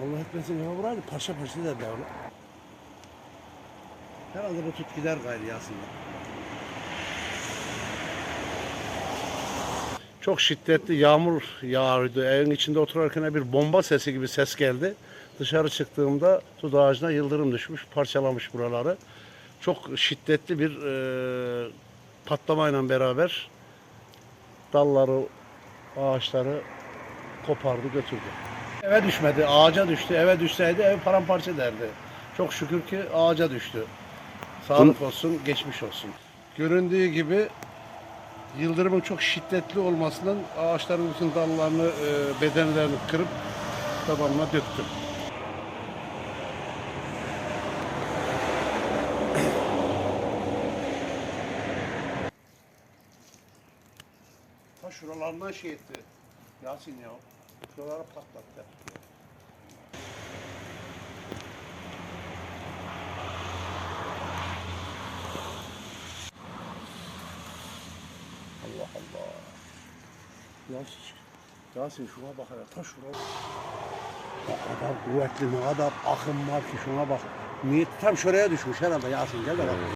etmesin ya burayı parça parça da devre. Herhalde bu tut gider gayri aslında. Çok şiddetli yağmur yağıyordu. Evin içinde otururken bir bomba sesi gibi ses geldi. Dışarı çıktığımda tut ağacına yıldırım düşmüş, parçalamış buraları. Çok şiddetli bir e, patlamayla beraber dalları, ağaçları kopardı götürdü. Eve düşmedi, ağaca düştü. Eve düşseydi ev paramparça derdi. Çok şükür ki ağaca düştü. Sağlık olsun, geçmiş olsun. Göründüğü gibi yıldırımın çok şiddetli olmasından ağaçların bütün dallarını, e, bedenlerini kırıp tabanına döktü. Ta şuralarından şey etti. Yasin ya. Şuraları patlattı. Allah Allah. Yasin, Yasin şuna bak ya. Ta şuna. Ne kadar kuvvetli, ne kadar akım var ki şuna bak. Niye tam şuraya düşmüş herhalde Yasin gel de bak.